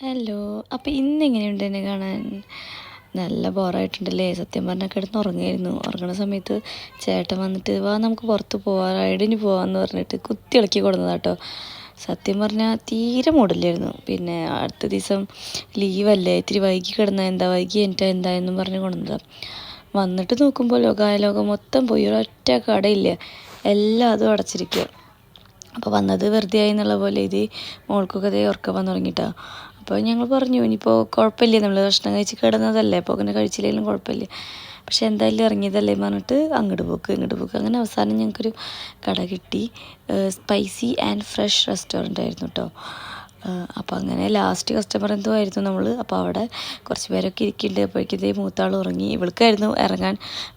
Hello അപ്പോൾ ഇന്ന് എങ്ങനെയുണ്ട് എന്നെ കാണാൻ? നല്ല ബോറായിട്ടുണ്ടല്ലേ? സത്യം പറഞ്ഞാൽ കിടന്ന് ഉറങ്ങായിരുന്നു ഉറങ്ങുന്ന സമയത്ത് ചേട്ടൻ വന്നിട്ട് വാ നമുക്ക് പുറത്ത് പോവാം റൈഡിന് പോവാന്ന് പറഞ്ഞിട്ട് കുത്തി ഇളക്കി കൊടുന്നതാട്ടോ. സത്യം പറഞ്ഞാൽ തീരെ മൂടില്ലായിരുന്നു. പിന്നെ അടുത്ത ദിവസം ലീവല്ലേ? ഇത്തിരി വൈകി കിടന്ന എന്താ? വൈകി എന്റെ എന്താ? എന്നും പറഞ്ഞ് കൊണ്ടുവന്നതാണ് വന്നിട്ട് നോക്കുമ്പോൾ ലോകാലോകം മൊത്തം പോയി. ഒരൊറ്റ കടയില്ല. എല്ലാം അതും അടച്ചിരിക്കുക അപ്പോൾ വന്നത് വെറുതെ ആയി എന്നുള്ള പോലെ ഇത് മോൾക്കൊക്കെ അതേ ഉറക്കം വന്നു തുടങ്ങിയിട്ടാ അപ്പോൾ ഞങ്ങൾ പറഞ്ഞു ഇനിയിപ്പോൾ കുഴപ്പമില്ല? നമ്മൾ ഭക്ഷണം കഴിച്ച് കിടന്നതല്ലേ? അപ്പോൾ അങ്ങനെ കഴിച്ചില്ലെങ്കിലും കുഴപ്പമില്ല? പക്ഷെ എന്തായാലും ഇറങ്ങിയതല്ലേ പറഞ്ഞിട്ട് അങ്ങോട്ട് പോക്ക് ഇങ്ങോട്ട് പോക്ക്. അങ്ങനെ അവസാനം ഞങ്ങൾക്കൊരു കട കിട്ടി. സ്പൈസി ആൻഡ് ഫ്രഷ് റെസ്റ്റോറന്റ് ആയിരുന്നു കേട്ടോ അപ്പോൾ അങ്ങനെ ലാസ്റ്റ് കസ്റ്റമർ എന്തോ ആയിരുന്നു നമ്മൾ അപ്പോൾ അവിടെ കുറച്ച് പേരൊക്കെ ഇരിക്കുന്നുണ്ട്. അപ്പോഴേക്കും ഇതേ മൂത്താൾ ഉറങ്ങി. ഇവൾക്കായിരുന്നു ഇറങ്ങാൻ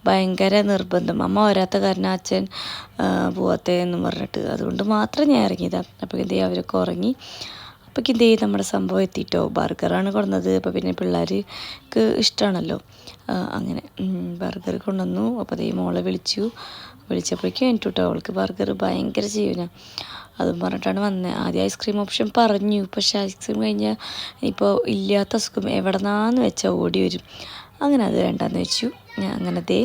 ഭയങ്കര നിർബന്ധം. അമ്മ വരാത്ത കാരണം അച്ഛൻ പോവാത്തേ എന്നും പറഞ്ഞിട്ട്. അതുകൊണ്ട് മാത്രം ഞാൻ ഇറങ്ങിയതാണ് അപ്പോൾ ഇതേ അവരൊക്കെ ഉറങ്ങി. അപ്പോൾ ഇതേ നമ്മുടെ സംഭവം എത്തിയിട്ടോ ബർഗറാണ് കൊണ്ടുവന്നത്. അപ്പോൾ പിന്നെ പിള്ളേർക്ക് ഇഷ്ടമാണല്ലോ അങ്ങനെ ബർഗർ കൊണ്ടുവന്നു. അപ്പോൾ അതേ മോളെ വിളിച്ചു. വിളിച്ചപ്പോഴേക്കും എനിക്ക് കേട്ടോ അവൾക്ക് ബർഗർ ഭയങ്കര ജീവന. അതും പറഞ്ഞിട്ടാണ് വന്നത് ആദ്യം ഐസ്ക്രീം ഓപ്ഷൻ പറഞ്ഞു. പക്ഷേ ഐസ്ക്രീം കഴിഞ്ഞാൽ ഇപ്പോൾ ഇല്ലാത്ത അസുഖം എവിടെ നിന്നാന്ന് വെച്ചാൽ ഓടി വരും. അങ്ങനെ അത് വേണ്ടെന്ന് വെച്ചു. ഞാൻ അങ്ങനത്തെ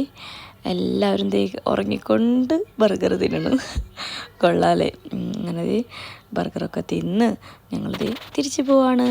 എല്ലാവരും ദേ ഉറങ്ങിക്കൊണ്ട് ബർഗർ തിന്നണം. കൊള്ളാലേ. അങ്ങനെ ബർഗറൊക്കെ തിന്ന് ഞങ്ങളത് തിരിച്ചു പോവാണ്.